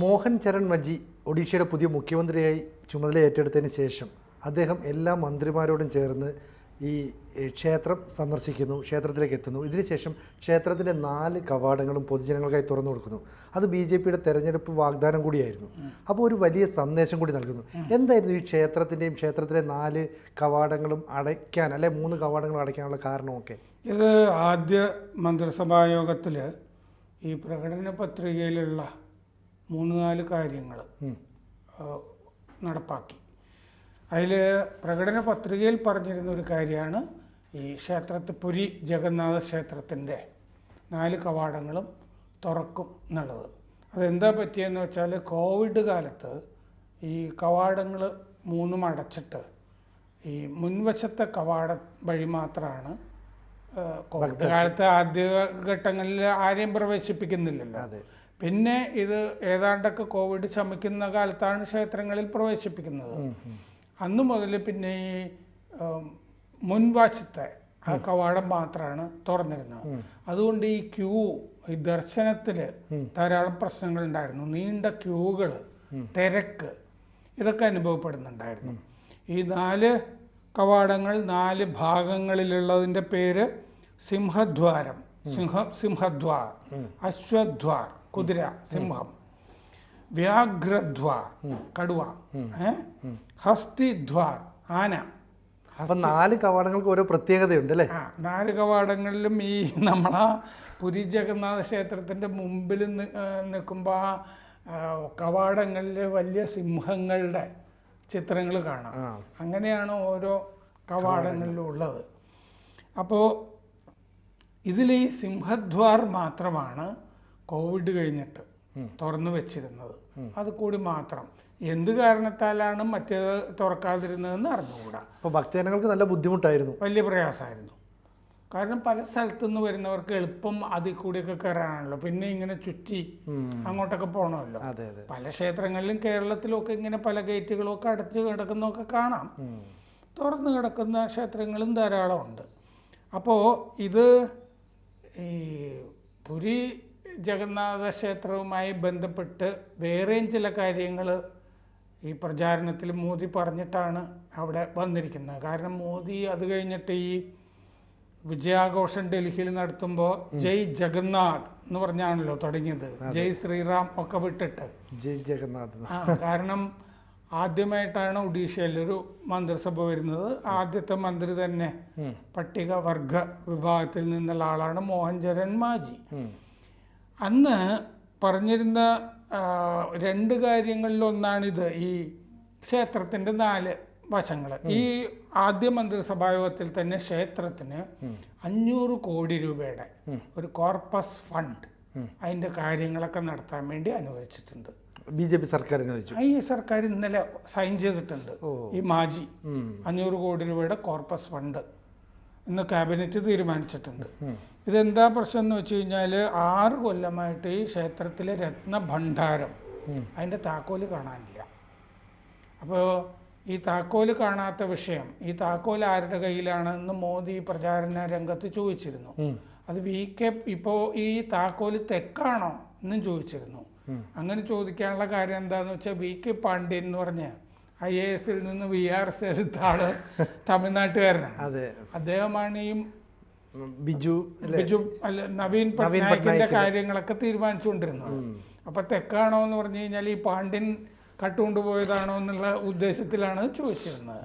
മോഹൻ ചരൺ മജി ഒഡീഷയുടെ പുതിയ മുഖ്യമന്ത്രിയായി ചുമതല ഏറ്റെടുത്തതിന് ശേഷം അദ്ദേഹം എല്ലാ മന്ത്രിമാരോടും ചേർന്ന് ഈ ക്ഷേത്രം സന്ദർശിക്കുന്നു ക്ഷേത്രത്തിലേക്ക് എത്തുന്നു. ഇതിനുശേഷം ക്ഷേത്രത്തിന്റെ നാല് കവാടങ്ങളും പൊതുജനങ്ങൾക്കായി തുറന്നു കൊടുക്കുന്നു. അത് ബി ജെ പിയുടെ തെരഞ്ഞെടുപ്പ് വാഗ്ദാനം കൂടിയായിരുന്നു. അപ്പോൾ ഒരു വലിയ സന്ദേശം കൂടി നൽകുന്നു. എന്തായിരുന്നു ഈ ക്ഷേത്രത്തിന്റെയും ക്ഷേത്രത്തിലെ നാല് കവാടങ്ങളും അടയ്ക്കാൻ അല്ലെ മൂന്ന് കവാടങ്ങളും അടയ്ക്കാനുള്ള കാരണമൊക്കെ? ഇത് ആദ്യ മന്ത്രിസഭാ യോഗത്തിൽ ഈ പ്രകടന പത്രികയിലുള്ള മൂന്ന് നാല് കാര്യങ്ങൾ നടപ്പാക്കി. അതിൽ പ്രകടന പത്രികയിൽ പറഞ്ഞിരുന്ന ഒരു കാര്യമാണ് ഈ ക്ഷേത്രത്തിൽ പുരി ജഗന്നാഥ ക്ഷേത്രത്തിന്റെ നാല് കവാടങ്ങളും തുറക്കും എന്നുള്ളത്. അതെന്താ പറ്റിയെന്ന് വെച്ചാൽ കോവിഡ് കാലത്ത് ഈ കവാടങ്ങൾ മൂന്നും അടച്ചിട്ട് ഈ മുൻവശത്തെ കവാട വഴി മാത്രമാണ് കോവിഡ് കാലത്ത് ആദ്യ ഘട്ടങ്ങളിൽ ആരെയും പ്രവേശിപ്പിക്കുന്നില്ലല്ലോ. അതെ. പിന്നെ ഇത് ഏതാണ്ടൊക്കെ കോവിഡ് ശമിക്കുന്ന കാലത്താണ് ക്ഷേത്രങ്ങളിൽ പ്രവേശിപ്പിക്കുന്നത്. അന്ന് മുതൽ പിന്നെ ഈ മുൻവശത്തെ ആ കവാടം മാത്രമാണ് തുറന്നിരുന്നത്. അതുകൊണ്ട് ഈ ക്യൂ ഈ ദർശനത്തിൽ ധാരാളം പ്രശ്നങ്ങൾ ഉണ്ടായിരുന്നു നീണ്ട ക്യൂകൾ തിരക്ക് ഇതൊക്കെ അനുഭവപ്പെടുന്നുണ്ടായിരുന്നു. ഈ നാല് കവാടങ്ങൾ നാല് ഭാഗങ്ങളിലുള്ളതിന്റെ പേര് സിംഹദ്വാരം. സിംഹ സിംഹദ്വാർ. അശ്വദ്വാർ കുതിര സിംഹം. വ്യാഘ്രദ്വാർ കടുവ? ഹസ്തിദ്വാർ ആന. അപ്പം നാല് കവാടങ്ങൾക്ക് ഓരോ പ്രത്യേകതയുണ്ട് അല്ലേ? നാല് കവാടങ്ങളിലും ഈ നമ്മളാ പുരി ജഗന്നാഥ ക്ഷേത്രത്തിന്റെ മുമ്പിൽ നിൽക്കുമ്പോൾ ആ, കവാടങ്ങളിൽ വലിയ സിംഹങ്ങളുടെ ചിത്രങ്ങൾ കാണാം. അങ്ങനെയാണ് ഓരോ കവാടങ്ങളിലും ഉള്ളത്. അപ്പോൾ ഇതിൽ ഈ സിംഹദ്വാർ മാത്രമാണ് കോവിഡ് കഴിഞ്ഞിട്ട് തുറന്നു വെച്ചിരുന്നത്. അത് കൂടി മാത്രം. എന്ത് കാരണത്താലാണ് മറ്റേത് തുറക്കാതിരുന്നതെന്ന് അറിഞ്ഞുകൂടാ. അപ്പോൾ ഭക്തജനങ്ങൾക്ക് നല്ല ബുദ്ധിമുട്ടായിരുന്നു. വലിയ പ്രയാസമായിരുന്നു. കാരണം പല സ്ഥലത്തു നിന്ന് വരുന്നവർക്ക് എളുപ്പം അതിൽ കൂടിയൊക്കെ കയറാനാണല്ലോ. പിന്നെ ഇങ്ങനെ ചുറ്റി അങ്ങോട്ടൊക്കെ പോകണമല്ലോ പല ക്ഷേത്രങ്ങളിലും കേരളത്തിലും ഒക്കെ ഇങ്ങനെ പല ഗേറ്റുകളും ഒക്കെ അടച്ച് കിടക്കുന്നതൊക്കെ കാണാം. തുറന്നു കിടക്കുന്ന ക്ഷേത്രങ്ങളും ധാരാളമുണ്ട്. അപ്പോൾ ഇത് ഈ പുരി ജഗന്നാഥ ക്ഷേത്രവുമായി ബന്ധപ്പെട്ട് വേറെയും ചില കാര്യങ്ങൾ ഈ പ്രചാരണത്തിൽ മോദി പറഞ്ഞിട്ടാണ് അവിടെ വന്നിരിക്കുന്നത്. കാരണം മോദി അത് കഴിഞ്ഞിട്ട് ഈ വിജയാഘോഷം ഡൽഹിയിൽ നടത്തുമ്പോൾ ജയ് ജഗന്നാഥ് എന്ന് പറഞ്ഞാണല്ലോ തുടങ്ങിയത്. ജയ് ശ്രീറാം ഒക്കെ വിട്ടിട്ട്. ജയ് ജഗന്നാഥ് കാരണം ആദ്യമായിട്ടാണ് ഒഡീഷയിൽ ഒരു മന്ത്രിസഭ വരുന്നത്. ആദ്യത്തെ മന്ത്രി തന്നെ. പട്ടിക വർഗ വിഭാഗത്തിൽ നിന്നുള്ള ആളാണ് മോഹൻചരൻ മാജി. അന്ന് പറഞ്ഞിരുന്ന രണ്ട് രണ്ട് കാര്യങ്ങളിലൊന്നാണിത് ഈ ക്ഷേത്രത്തിന്റെ നാല് വശങ്ങൾ ഈ ആദ്യ മന്ത്രിസഭായോഗത്തിൽ തന്നെ ക്ഷേത്രത്തിന് അഞ്ഞൂറ് കോടി രൂപയുടെ ഒരു കോർപ്പസ് ഫണ്ട് അതിന്റെ കാര്യങ്ങളൊക്കെ നടത്താൻ വേണ്ടി അനുവദിച്ചിട്ടുണ്ട്. ബി ജെ പി സർക്കാർ ഐ ഈ സർക്കാർ ഇന്നലെ സൈൻ ചെയ്തിട്ടുണ്ട് ഈ മാജി. അഞ്ഞൂറ് കോടി രൂപയുടെ കോർപ്പസ് ഫണ്ട് ഇന്ന് ക്യാബിനറ്റ് തീരുമാനിച്ചിട്ടുണ്ട്. ഇതെന്താ പ്രശ്നം എന്ന് വെച്ച് കഴിഞ്ഞാൽ ആറ് കൊല്ലമായിട്ട് ഈ ക്ഷേത്രത്തിലെ രത്നഭണ്ഡാരം. അതിന്റെ താക്കോൽ കാണാനില്ല അപ്പോൾ ഈ താക്കോൽ കാണാത്ത വിഷയം ഈ താക്കോൽ ആരുടെ കയ്യിലാണെന്ന് മോദി പ്രചാരണ രംഗത്ത് ചോദിച്ചിരുന്നു അത് വി കെ ഇപ്പോൾ ഈ താക്കോൽ തെക്കാണോ എന്നും ചോദിച്ചിരുന്നു. അങ്ങനെ ചോദിക്കാനുള്ള കാര്യം എന്താന്ന് വെച്ചാൽ വി കെ പാണ്ഡ്യൻ എന്ന് പറഞ്ഞ ഐ എ എസിൽ നിന്ന് വി ആർ എസ് എടുത്ത ആൾ തമിഴ്നാട്ടുകാരനാണ്. അതെ. അദ്ദേഹമാണ് ഈ ബിജു ബിജു അല്ല നവീൻ പട്നായിക്കിന്റെ കാര്യങ്ങളൊക്കെ തീരുമാനിച്ചുകൊണ്ടിരുന്നത്. അപ്പൊ തെക്കാണോ എന്ന് പറഞ്ഞു കഴിഞ്ഞാൽ ഈ പാണ്ഡ്യൻ കട്ടുകൊണ്ടുപോയതാണോ എന്നുള്ള ഉദ്ദേശത്തിലാണ് ചോദിച്ചിരുന്നത്.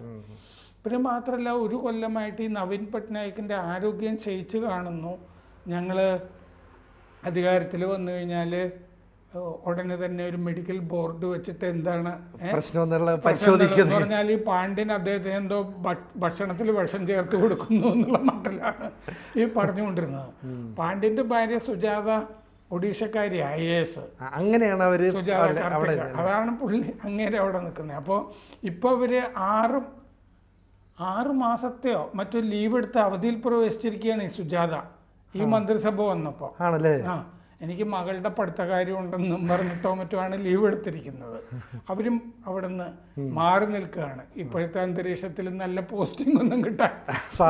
പിന്നെ മാത്രമല്ല ഒരു കൊല്ലമായിട്ട് ഈ നവീൻ പട്നായിക്കിന്റെ ആരോഗ്യം ക്ഷയിച്ചു കാണുന്നു. ഞങ്ങൾ അധികാരത്തിൽ വന്നു കഴിഞ്ഞാൽ ഉടനെ തന്നെ ഒരു മെഡിക്കൽ ബോർഡ് വെച്ചിട്ട് എന്താണ് പ്രശ്നം പരിശോധിക്കുന്നു. പറഞ്ഞാൽ ഈ പാണ്ഡ്യൻ അദ്ദേഹത്തിന് എന്തോ ഭക്ഷണത്തിൽ വിഷം ചേർത്ത് കൊടുക്കുന്നു എന്നുള്ള മട്ടിലാണ് ഈ പറഞ്ഞുകൊണ്ടിരുന്നത്. പാണ്ഡ്യന്റെ ഭാര്യ സുജാത ഒഡീഷക്കാരി ഐ എ എസ് അങ്ങനെയാണ് അവർ സുജാത കാർത്തിക. അതാണ് പുള്ളി അങ്ങനെ അവിടെ നിൽക്കുന്നത്. അപ്പോൾ ഇപ്പോൾ അവർ ആറ് ആറ് മാസത്തെയോ മറ്റോ ലീവ് എടുത്ത് അവധിയിൽ പ്രവേശിച്ചിരിക്കുകയാണ് ഈ സുജാത. ഈ മന്ത്രിസഭ വന്നപ്പോൾ ആണല്ലേ? ആ. എനിക്ക് മകളുടെ പഠിത്ത കാര്യം ഉണ്ടെന്നും പറഞ്ഞിട്ടോ മറ്റോ ആണ് ലീവ് എടുത്തിരിക്കുന്നത്. അവരും അവിടുന്ന് മാറി നിൽക്കുകയാണ്. ഇപ്പോഴത്തെ അന്തരീക്ഷത്തിൽ നല്ല പോസ്റ്റിംഗ് ഒന്നും കിട്ടാൻ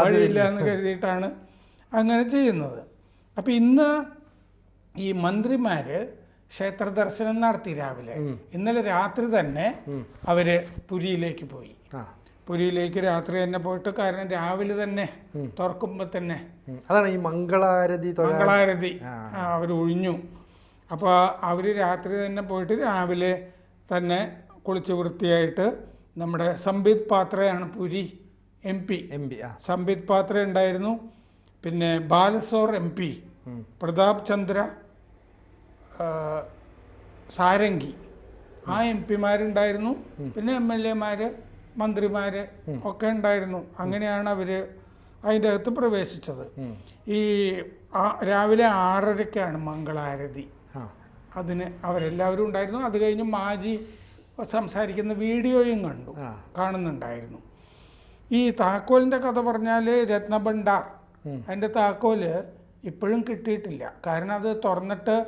വഴിയില്ല എന്ന് കരുതിയിട്ടാണ് അങ്ങനെ ചെയ്യുന്നത്. അപ്പം ഇന്ന് ഈ മന്ത്രിമാര് ക്ഷേത്ര ദർശനം നടത്തി രാവിലെ. ഇന്നലെ രാത്രി തന്നെ അവർ പുരിയിലേക്ക് പോയി. പുരിയിലേക്ക് രാത്രി തന്നെ പോയിട്ട് കാരണം രാവിലെ തന്നെ തുറക്കുമ്പോൾ തന്നെ അതാണ് ഈ മംഗളാരതി മംഗളാരതി. അവർ ഒഴിഞ്ഞു. അപ്പോൾ അവർ രാത്രി തന്നെ പോയിട്ട് രാവിലെ തന്നെ കുളിച്ച് വൃത്തിയായിട്ട് നമ്മുടെ Sambit പാത്രയാണ് Puri M P. M P Sambit Patra ഉണ്ടായിരുന്നു. പിന്നെ ബാലസോർ എം പി പ്രതാപ് ചന്ദ്ര സാരംഗി. ആ എം പിമാരുണ്ടായിരുന്നു. പിന്നെ എം എൽ എമാര് മന്ത്രിമാര് ഒക്കെ ഉണ്ടായിരുന്നു. അങ്ങനെയാണ് അവർ അതിന്റെ അകത്ത് പ്രവേശിച്ചത്. ഈ രാവിലെ ആറരയ്ക്കാണ് മംഗളാരതി. അതിന് അവരെല്ലാവരും ഉണ്ടായിരുന്നു. അത് കഴിഞ്ഞ് മാജി സംസാരിക്കുന്ന വീഡിയോയും കണ്ടു കാണുന്നുണ്ടായിരുന്നു. ഈ താക്കോലിന്റെ കഥ പറഞ്ഞാൽ രത്നഭണ്ഡാർ. അതിന്റെ താക്കോൽ ഇപ്പോഴും കിട്ടിയിട്ടില്ല. കാരണം അത് തുറന്നിട്ട്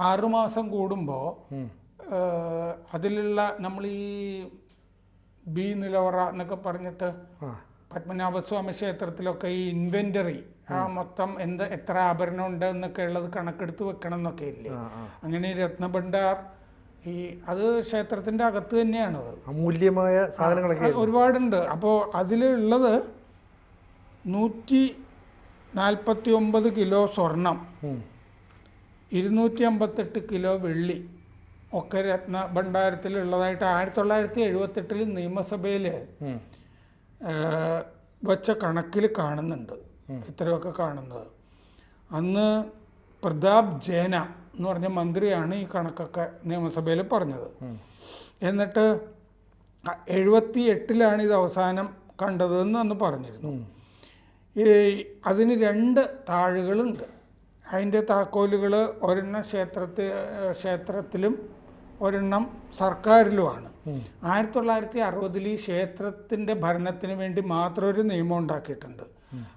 ആറുമാസം കൂടുമ്പോൾ അതിലുള്ള നമ്മൾ ഈ ബി നിലവറ എന്നൊക്കെ പറഞ്ഞിട്ട് പത്മനാഭസ്വാമി ക്ഷേത്രത്തിലൊക്കെ ഈ ഇൻവെന്ററി ആ മൊത്തം എന്ത് എത്ര ആഭരണം ഉണ്ട് എന്നൊക്കെ ഉള്ളത് കണക്കെടുത്ത് വെക്കണം എന്നൊക്കെ ഇല്ലേ? അങ്ങനെ രത്നഭണ്ഡാർ ഈ അത് ക്ഷേത്രത്തിന്റെ അകത്ത് തന്നെയാണ് അമൂല്യമായ സാധനങ്ങളൊക്കെ ഒരുപാടുണ്ട്. അപ്പോൾ അതിലുള്ളത് നൂറ്റി നാൽപ്പത്തി ഒമ്പത് കിലോ സ്വർണം. ഇരുന്നൂറ്റി അമ്പത്തെട്ട് കിലോ വെള്ളി ഒക്കെ രത്ന ഭണ്ഡാരത്തിൽ ഉള്ളതായിട്ട് ആയിരത്തി തൊള്ളായിരത്തി എഴുപത്തെട്ടിൽ നിയമസഭയിൽ. വച്ച കണക്കിൽ കാണുന്നുണ്ട്. ഇത്രയൊക്കെ കാണുന്നത്. അന്ന് പ്രതാപ് ജേന എന്ന് പറഞ്ഞ മന്ത്രിയാണ് ഈ കണക്കൊക്കെ നിയമസഭയിൽ പറഞ്ഞത്. എന്നിട്ട് എഴുപത്തി എട്ടിലാണ് ഇത് അവസാനം കണ്ടതെന്ന് അന്ന് പറഞ്ഞിരുന്നു. ഈ അതിന് രണ്ട് താഴുകളുണ്ട്. അതിന്റെ താക്കോലുകൾ ഒരെണ്ണം ക്ഷേത്രത്തിൽ ക്ഷേത്രത്തിലും ഒരെണ്ണം സർക്കാരിലുമാണ്. ആയിരത്തി തൊള്ളായിരത്തി അറുപതിൽ ഈ ക്ഷേത്രത്തിന്റെ ഭരണത്തിന് വേണ്ടി മാത്രം ഒരു നിയമം ഉണ്ടാക്കിയിട്ടുണ്ട്.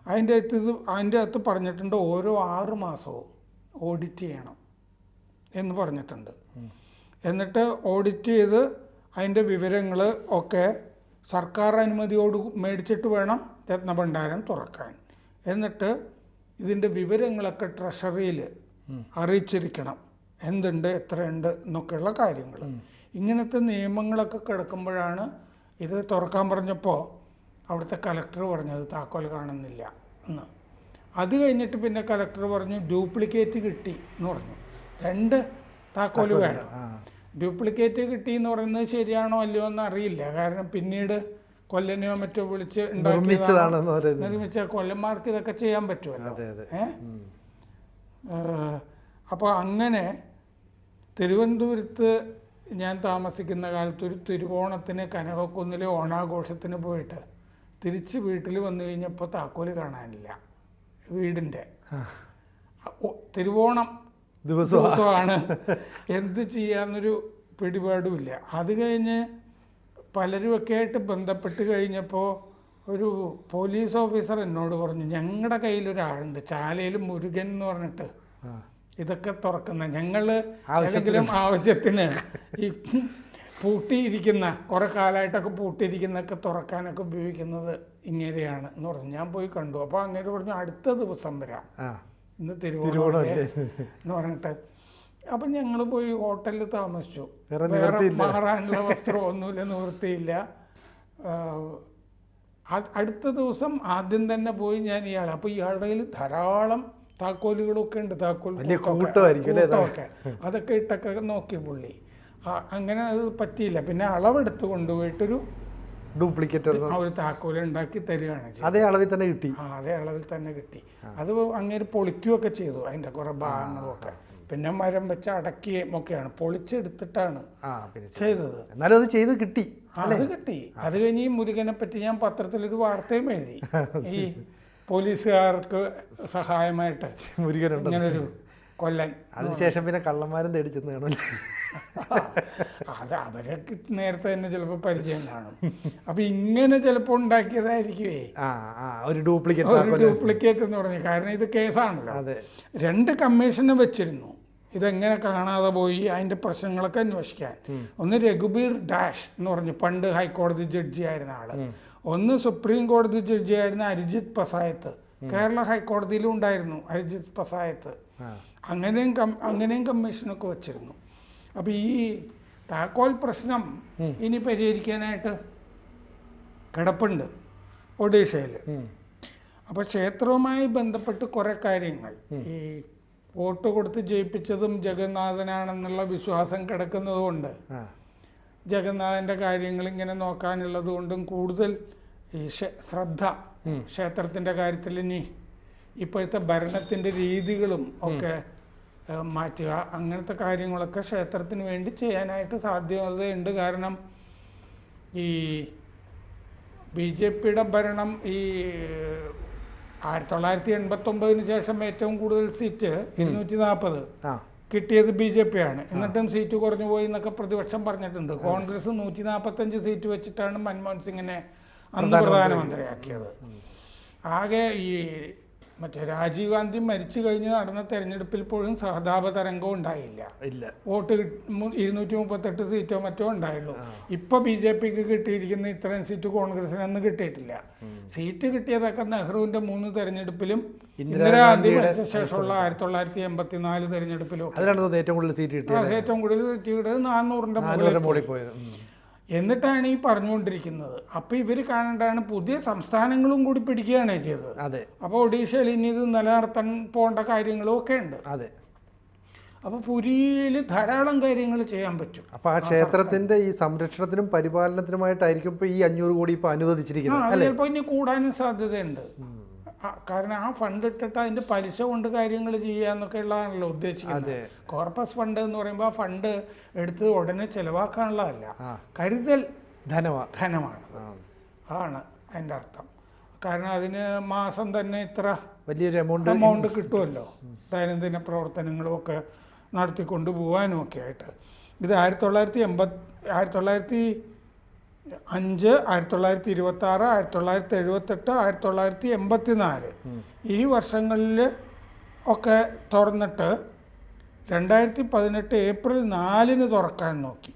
അതിന്റെ അകത്ത് ഇത് അതിന്റെ അകത്ത് പറഞ്ഞിട്ടുണ്ട് ഓരോ ആറ് മാസവും ഓഡിറ്റ് ചെയ്യണം എന്ന് പറഞ്ഞിട്ടുണ്ട്. എന്നിട്ട് ഓഡിറ്റ് ചെയ്ത് അതിന്റെ വിവരങ്ങൾ ഒക്കെ സർക്കാർ അനുമതിയോട് മേടിച്ചിട്ട് വേണം രത്നഭണ്ഡാരം തുറക്കാൻ. എന്നിട്ട് ഇതിന്റെ വിവരങ്ങളൊക്കെ ട്രഷറിയിൽ അറിയിച്ചിരിക്കണം. എന്തുണ്ട് എത്രയുണ്ട് എന്നൊക്കെയുള്ള കാര്യങ്ങൾ. ഇങ്ങനത്തെ നിയമങ്ങളൊക്കെ കിടക്കുമ്പോഴാണ് ഇത് തുറക്കാൻ പറഞ്ഞപ്പോൾ അവിടുത്തെ കലക്ടർ പറഞ്ഞത് താക്കോൽ കാണുന്നില്ല എന്ന്. അത് കഴിഞ്ഞിട്ട് പിന്നെ കലക്ടർ പറഞ്ഞു ഡ്യൂപ്ലിക്കേറ്റ് കിട്ടി എന്ന് പറഞ്ഞു. രണ്ട് താക്കോൽ വേണം. ഡ്യൂപ്ലിക്കേറ്റ് കിട്ടി എന്ന് പറയുന്നത് ശരിയാണോ അല്ലയോ എന്ന് അറിയില്ല. കാരണം പിന്നീട് കൊല്ലനെയോ മറ്റോ വിളിച്ച് നിർമ്മിച്ച കൊല്ലന്മാർക്ക് ഇതൊക്കെ ചെയ്യാൻ പറ്റുമല്ലോ. ഏഹ് അപ്പോൾ അങ്ങനെ തിരുവനന്തപുരത്ത് ഞാൻ താമസിക്കുന്ന കാലത്ത് ഒരു തിരുവോണത്തിന് കനകക്കുന്നിലെ ഓണാഘോഷത്തിന് പോയിട്ട് തിരിച്ച് വീട്ടിൽ വന്നു കഴിഞ്ഞപ്പോൾ താക്കോൽ കാണാനില്ല. വീടിന്റെ തിരുവോണം ദിവസമാണ്. എന്ത് ചെയ്യാന്നൊരു പിടിപാടുമില്ല. അത് കഴിഞ്ഞ് പലരുമൊക്കെ ആയിട്ട് ബന്ധപ്പെട്ട് കഴിഞ്ഞപ്പോൾ ഒരു പോലീസ് ഓഫീസർ എന്നോട് പറഞ്ഞു ഞങ്ങളുടെ കയ്യിലൊരാളുണ്ട് ചാലയിൽ മുരുകൻ എന്ന് പറഞ്ഞിട്ട്. ഇതൊക്കെ തുറക്കുന്ന ഞങ്ങൾ ആവശ്യത്തിലും ഏതെങ്കിലും ആവശ്യത്തിന് ഈ പൂട്ടിയിരിക്കുന്ന കുറെ കാലമായിട്ടൊക്കെ പൂട്ടിയിരിക്കുന്നൊക്കെ തുറക്കാനൊക്കെ ഉപയോഗിക്കുന്നത് ഇങ്ങനെയാണ് എന്ന് പറഞ്ഞു. ഞാൻ പോയി കണ്ടു. അപ്പോൾ അങ്ങനെ പറഞ്ഞു അടുത്ത ദിവസം വരാം. ഇന്ന് തിരുവോണം എന്ന് പറഞ്ഞിട്ട്. അപ്പം ഞങ്ങൾ പോയി ഹോട്ടലിൽ താമസിച്ചു. വേറെ മാറാനുള്ള വസ്ത്രം ഒന്നുമില്ല നിവൃത്തിയില്ല. അടുത്ത ദിവസം ആദ്യം തന്നെ പോയി ഞാൻ ഇയാൾ അപ്പോൾ ഇയാളുടെ കയ്യിൽ ധാരാളം താക്കോലുകളൊക്കെ ഉണ്ട് താക്കോൽ കൂട്ടമൊക്കെ. അതൊക്കെ ഇട്ടൊക്കെ നോക്കി പുള്ളി. അങ്ങനെ അത് പറ്റിയില്ല. പിന്നെ അളവെടുത്ത് കൊണ്ടുപോയിട്ടൊരു ഡ്യൂപ്ലിക്കേറ്റ് ആ ഒരു താക്കോൽ ഉണ്ടാക്കി തരികയാണ് അതേ അളവിൽ തന്നെ കിട്ടി? ആ അതേ അളവിൽ തന്നെ കിട്ടി. അത് അങ്ങനെ പൊളിക്കുകയൊക്കെ ചെയ്തു അതിന്റെ കുറെ ഭാഗങ്ങളും ഒക്കെ പിന്നെ മരം വെച്ച് അടക്കുകയും ഒക്കെയാണ് പൊളിച്ചെടുത്തിട്ടാണ് ചെയ്തത്. എന്നാലും അത് ചെയ്ത് കിട്ടി അത് കിട്ടി. അത് കഴിഞ്ഞ് ഈ മുരുകനെ പറ്റി ഞാൻ പത്രത്തിലൊരു വാർത്തയും എഴുതി. ഈ പോലീസുകാർക്ക് സഹായമായിട്ട് മുരുകനുണ്ട് ഇങ്ങനൊരു കൊല്ലൻ അതിനുശേഷം പിന്നെ കള്ളന്മാരും തേടി ചെന്ന് കാണുമല്ലോ അത് അവരൊക്കെ നേരത്തെ തന്നെ ചിലപ്പോൾ പരിചയം കാണും. അപ്പൊ ഇങ്ങനെ ചിലപ്പോൾ ഉണ്ടാക്കിയതായിരിക്കുവേ. ഒരു ഡ്യൂപ്ലിക്കേറ്റ് ഒരു ഡ്യൂപ്ലിക്കേറ്റ് എന്ന് പറഞ്ഞു. കാരണം ഇത് കേസാണല്ലോ. അതെ. രണ്ട് കമ്മീഷനെ വെച്ചിരുന്നു. ഇതെങ്ങനെ കാണാതെ പോയി അതിന്റെ പ്രശ്നങ്ങളൊക്കെ അന്വേഷിക്കാൻ. ഒന്ന് രഘുബീർ ഡാഷ് എന്ന് പറഞ്ഞു. പണ്ട് ഹൈക്കോടതി ജഡ്ജി ആയിരുന്ന ആൾ ഒന്ന് സുപ്രീം കോടതി ജഡ്ജി ആയിരുന്ന അരിജിത് പസായത്ത്. കേരള ഹൈക്കോടതിയിലും ഉണ്ടായിരുന്നു അരിജിത് പസായത്ത്. അങ്ങനെയും അങ്ങനെയും കമ്മീഷനൊക്കെ വച്ചിരുന്നു. അപ്പോൾ ഈ താക്കോൽ പ്രശ്നം ഇനി പരിഹരിക്കാനായിട്ട് കിടപ്പുണ്ട് ഒഡീഷയിൽ. അപ്പൊ അപ്പോൾ ക്ഷേത്രവുമായി ബന്ധപ്പെട്ട് കുറേ കാര്യങ്ങൾ. ഈ വോട്ട് കൊടുത്ത് ജയിപ്പിച്ചതും ജഗന്നാഥനാണെന്നുള്ള വിശ്വാസം കിടക്കുന്നതുകൊണ്ട് ജഗന്നാഥന്റെ കാര്യങ്ങൾ ഇങ്ങനെ നോക്കാനുള്ളത് കൊണ്ടും കൂടുതൽ ഈ ശ്രദ്ധ ക്ഷേത്രത്തിന്റെ കാര്യത്തിൽ ഇനി ഇപ്പോഴത്തെ ഭരണത്തിന്റെ രീതികളും ഒക്കെ മാറ്റുക അങ്ങനത്തെ കാര്യങ്ങളൊക്കെ ക്ഷേത്രത്തിന് വേണ്ടി ചെയ്യാനായിട്ട് സാധ്യതയുണ്ട്. കാരണം ഈ ബി ജെ പിയുടെ ഭരണം ഈ ആയിരത്തി തൊള്ളായിരത്തി എൺപത്തൊമ്പതിന് ശേഷം ഏറ്റവും കൂടുതൽ സീറ്റ് ഇരുന്നൂറ്റി നാൽപ്പത്. കിട്ടിയത് ബി ജെ പി ആണ്. എന്നിട്ടും സീറ്റ് കുറഞ്ഞു പോയി എന്നൊക്കെ പ്രതിപക്ഷം പറഞ്ഞിട്ടുണ്ട്. കോൺഗ്രസ് നൂറ്റി നാൽപ്പത്തഞ്ച് സീറ്റ് വെച്ചിട്ടാണ് മൻമോഹൻ സിംഗിനെ അന്ന് പ്രധാനമന്ത്രിയാക്കിയത്. ആകെ ഈ മറ്റേ രാജീവ് ഗാന്ധി മരിച്ചു കഴിഞ്ഞ് നടന്ന തെരഞ്ഞെടുപ്പിൽ പോലും സഹതാപ തരംഗം ഉണ്ടായില്ല. ഇല്ല. വോട്ട് ഇരുന്നൂറ്റി മുപ്പത്തെട്ട് സീറ്റോ മറ്റോ ഉണ്ടായുള്ളൂ. ഇപ്പൊ ബി ജെ പിക്ക് കിട്ടിയിരിക്കുന്ന ഇത്രയും സീറ്റ് കോൺഗ്രസിന് അന്ന് കിട്ടിയിട്ടില്ല സീറ്റ് കിട്ടിയതൊക്കെ നെഹ്റുവിന്റെ മൂന്ന് തെരഞ്ഞെടുപ്പിലും ഇന്ദിരാഗാന്ധി മരിച്ച ശേഷമുള്ള ആയിരത്തി തൊള്ളായിരത്തി എൺപത്തി നാല് തെരഞ്ഞെടുപ്പിലും ഏറ്റവും കൂടുതൽ സീറ്റ് കിട്ടിയത്. നാനൂറിന്റെ മുകളിൽ പോയത്. എന്നിട്ടാണ് ഈ പറഞ്ഞുകൊണ്ടിരിക്കുന്നത്. അപ്പൊ ഇവർ കാണേണ്ടതാണ് പുതിയ സംസ്ഥാനങ്ങളും കൂടി പിടിക്കുകയാണ് ചെയ്തത്. അതെ. അപ്പോൾ ഒഡീഷയിൽ ഇനി ഇത് നിലനിർത്താൻ പോകേണ്ട കാര്യങ്ങളും ഒക്കെ ഉണ്ട്. അതെ. അപ്പോൾ പുരിയിൽ ധാരാളം കാര്യങ്ങൾ ചെയ്യാൻ പറ്റും. അപ്പൊ ആ ക്ഷേത്രത്തിന്റെ ഈ സംരക്ഷണത്തിനും പരിപാലനത്തിനുമായിട്ടായിരിക്കും ഇപ്പൊ ഈ അഞ്ഞൂറ് കോടി ഇപ്പൊ അനുവദിച്ചിരിക്കുന്നത് ചിലപ്പോ ചിലപ്പോൾ ഇനി കൂടാനും സാധ്യതയുണ്ട്. കാരണം ആ ഫണ്ട് ഇട്ടിട്ട് അതിന്റെ പലിശ കൊണ്ട് കാര്യങ്ങൾ ചെയ്യുക എന്നൊക്കെ ഉള്ളതാണല്ലോ ഉദ്ദേശിക്കുന്നത് കോർപ്പസ് ഫണ്ട് എന്ന് പറയുമ്പോൾ ആ ഫണ്ട് എടുത്ത് ഉടനെ ചെലവാക്കാനുള്ളതല്ല. കരുതൽ ധനമാണ്. ആ. അതാണ് അതിന്റെ അർത്ഥം. കാരണം അതിന് മാസം തന്നെ ഇത്ര വലിയൊരു എമൗണ്ട് എമൗണ്ട് കിട്ടുമല്ലോ ദൈനംദിന പ്രവർത്തനങ്ങളും ഒക്കെ നടത്തിക്കൊണ്ട് പോകാനും ഒക്കെ ആയിട്ട് ഇത് ആയിരത്തി തൊള്ളായിരത്തി എൺപത് ആയിരത്തി തൊള്ളായിരത്തി അഞ്ച് ആയിരത്തി തൊള്ളായിരത്തി ഇരുപത്തി ആറ് ആയിരത്തി തൊള്ളായിരത്തി എഴുപത്തെട്ട് ആയിരത്തി തൊള്ളായിരത്തി എൺപത്തി നാല് ഈ വർഷങ്ങളിൽ ഒക്കെ തുറന്നിട്ട് രണ്ടായിരത്തി പതിനെട്ട് ഏപ്രിൽ നാലിന് തുറക്കാൻ നോക്കി.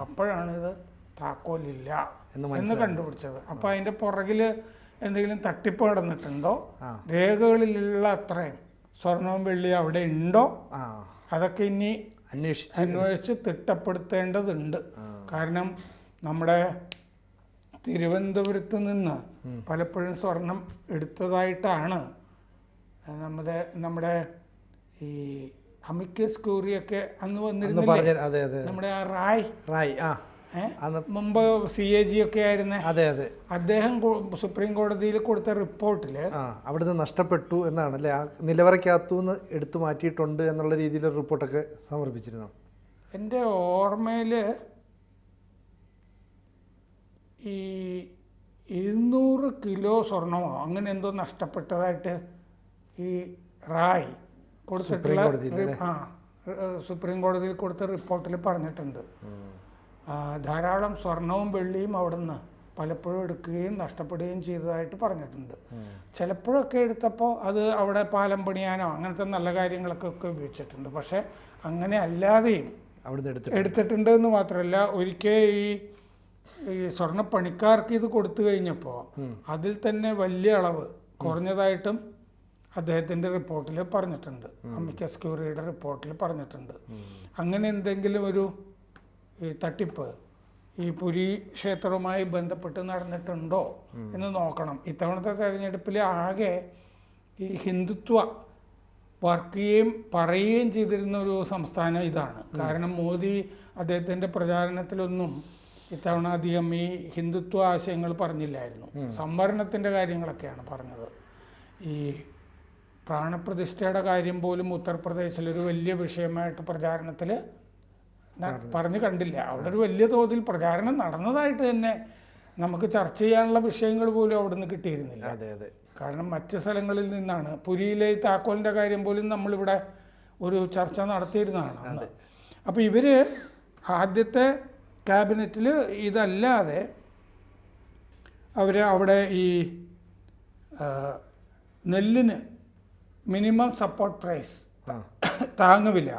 അപ്പോഴാണിത് താക്കോലില്ല എന്ന് കണ്ടുപിടിച്ചത്. അപ്പം അതിന്റെ പുറകിൽ എന്തെങ്കിലും തട്ടിപ്പ് നടന്നിട്ടുണ്ടോ. രേഖകളിലുള്ള അത്രയും സ്വർണവും വെള്ളിയും അവിടെ ഉണ്ടോ? അതൊക്കെ ഇനി അന്വേഷിച്ച് അന്വേഷിച്ച് തിട്ടപ്പെടുത്തേണ്ടതുണ്ട്. കാരണം നമ്മുടെ തിരുവനന്തപുരത്ത് നിന്ന് പലപ്പോഴും സ്വർണം എടുത്തതായിട്ടാണ് നമ്മുടെ നമ്മുടെ ഈ അമിക്കസ് ക്യൂറിയൊക്കെ അന്ന് വന്നിരുന്നില്ലേ? നമ്മുടെ ആ റായ്. റായ് ആ. മുമ്പ് സി എ ജി ഒക്കെ ആയിരുന്നേ. അതെ അതെ. അദ്ദേഹം സുപ്രീം കോടതിയിൽ കൊടുത്ത റിപ്പോർട്ടിൽ അവിടുന്ന് നഷ്ടപ്പെട്ടു എന്നാണ് അല്ലേ ആ നിലവറയ്ക്കകത്തു നിന്ന് എടുത്തു മാറ്റിയിട്ടുണ്ട് എന്നുള്ള രീതിയിലൊരു റിപ്പോർട്ടൊക്കെ സമർപ്പിച്ചിരുന്നു. എന്റെ ഓർമ്മയിൽ ഈ ഇരുന്നൂറ് കിലോ സ്വർണമോ? അങ്ങനെ എന്തോ നഷ്ടപ്പെട്ടതായിട്ട് ഈ റായ് കൊടുത്തിട്ടുള്ള ആ സുപ്രീം കോടതിയിൽ കൊടുത്ത റിപ്പോർട്ടിൽ പറഞ്ഞിട്ടുണ്ട്. ധാരാളം സ്വർണവും വെള്ളിയും അവിടുന്ന് പലപ്പോഴും എടുക്കുകയും നഷ്ടപ്പെടുകയും ചെയ്തതായിട്ട് പറഞ്ഞിട്ടുണ്ട്. ചിലപ്പോഴൊക്കെ എടുത്തപ്പോൾ അത് അവിടെ പാലം പണിയാനോ അങ്ങനത്തെ നല്ല കാര്യങ്ങളൊക്കെ ഒക്കെ ഉപയോഗിച്ചിട്ടുണ്ട്. പക്ഷേ അങ്ങനെ അല്ലാതെയും എടുത്തിട്ടുണ്ട് എന്ന് മാത്രമല്ല ഒരിക്കൽ ഈ ഈ സ്വർണപ്പണിക്കാർക്ക് ഇത് കൊടുത്തു കഴിഞ്ഞപ്പോൾ അതിൽ തന്നെ വലിയ അളവ് കുറഞ്ഞതായിട്ടും അദ്ദേഹത്തിന്റെ റിപ്പോർട്ടിൽ പറഞ്ഞിട്ടുണ്ട്. അമിക്ക സ്ക്യൂറിയുടെ റിപ്പോർട്ടിൽ പറഞ്ഞിട്ടുണ്ട്. അങ്ങനെ എന്തെങ്കിലും ഒരു ഈ തട്ടിപ്പ് ഈ പുരി ക്ഷേത്രവുമായി ബന്ധപ്പെട്ട് നടന്നിട്ടുണ്ടോ എന്ന് നോക്കണം. ഇത്തവണത്തെ തെരഞ്ഞെടുപ്പിൽ ആകെ ഈ ഹിന്ദുത്വ വർക്കുകയും പറയുകയും ചെയ്തിരുന്ന ഒരു സംസ്ഥാനം ഇതാണ്. കാരണം മോദി അദ്ദേഹത്തിന്റെ പ്രചാരണത്തിലൊന്നും ഇത്തവണ അധികം ഈ ഹിന്ദുത്വ ആശയങ്ങൾ പറഞ്ഞില്ലായിരുന്നു. സംവരണത്തിന്റെ കാര്യങ്ങളൊക്കെയാണ് പറഞ്ഞത്. ഈ പ്രാണപ്രതിഷ്ഠയുടെ കാര്യം പോലും ഉത്തർപ്രദേശിൽ ഒരു വലിയ വിഷയമായിട്ട് പ്രചാരണത്തിൽ പറഞ്ഞു കണ്ടില്ല. അവിടെ ഒരു വലിയ തോതിൽ പ്രചാരണം നടന്നതായിട്ട് തന്നെ നമുക്ക് ചർച്ച ചെയ്യാനുള്ള വിഷയങ്ങൾ പോലും അവിടെ നിന്ന് കിട്ടിയിരുന്നില്ല. അതെ അതെ. കാരണം മറ്റ് സ്ഥലങ്ങളിൽ നിന്നാണ്. പുരിയിലെ താക്കോലിന്റെ കാര്യം പോലും നമ്മളിവിടെ ഒരു ചർച്ച നടത്തിയിരുന്നതാണ് അപ്പോൾ ഇവർ ആദ്യത്തെ ക്യാബിനറ്റിൽ ഇതല്ലാതെ അവർ അവിടെ ഈ നെല്ലിന് മിനിമം സപ്പോർട്ട് പ്രൈസ് താങ്ങുവില്ല. താങ്ങുവില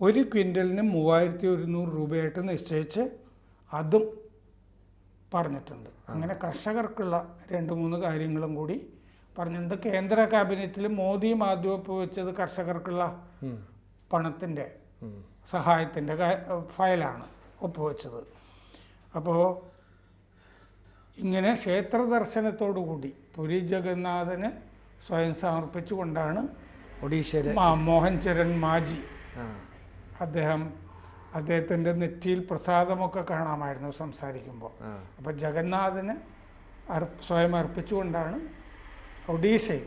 ഒരു ക്വിന്റലിന് മൂവായിരത്തി ഒരുന്നൂറ് രൂപയായിട്ട് നിശ്ചയിച്ച് അതും പറഞ്ഞിട്ടുണ്ട്. അങ്ങനെ കർഷകർക്കുള്ള രണ്ട് മൂന്ന് കാര്യങ്ങളും കൂടി പറഞ്ഞിട്ടുണ്ട്. കേന്ദ്ര ക്യാബിനറ്റിൽ മോദി ആദ്യം ഒപ്പുവെച്ചത് കർഷകർക്കുള്ള. പണത്തിന്റെ സഹായത്തിന്റെ ഫയലാണ്. ഒപ്പുവെച്ചത്. അപ്പോൾ ഇങ്ങനെ ക്ഷേത്ര ദർശനത്തോടുകൂടി പുരി ജഗന്നാഥന് സ്വയം സമർപ്പിച്ചുകൊണ്ടാണ് ഒഡീഷയിലെ മോഹൻ ചരൺ മാജി അദ്ദേഹം അദ്ദേഹത്തിന്റെ നെറ്റിയിൽ പ്രസാദമൊക്കെ കാണാമായിരുന്നു സംസാരിക്കുമ്പോൾ. അപ്പം അപ്പോൾ ജഗന്നാഥന് അർ- സ്വയം അർപ്പിച്ചുകൊണ്ടാണ് ഒഡീഷയിൽ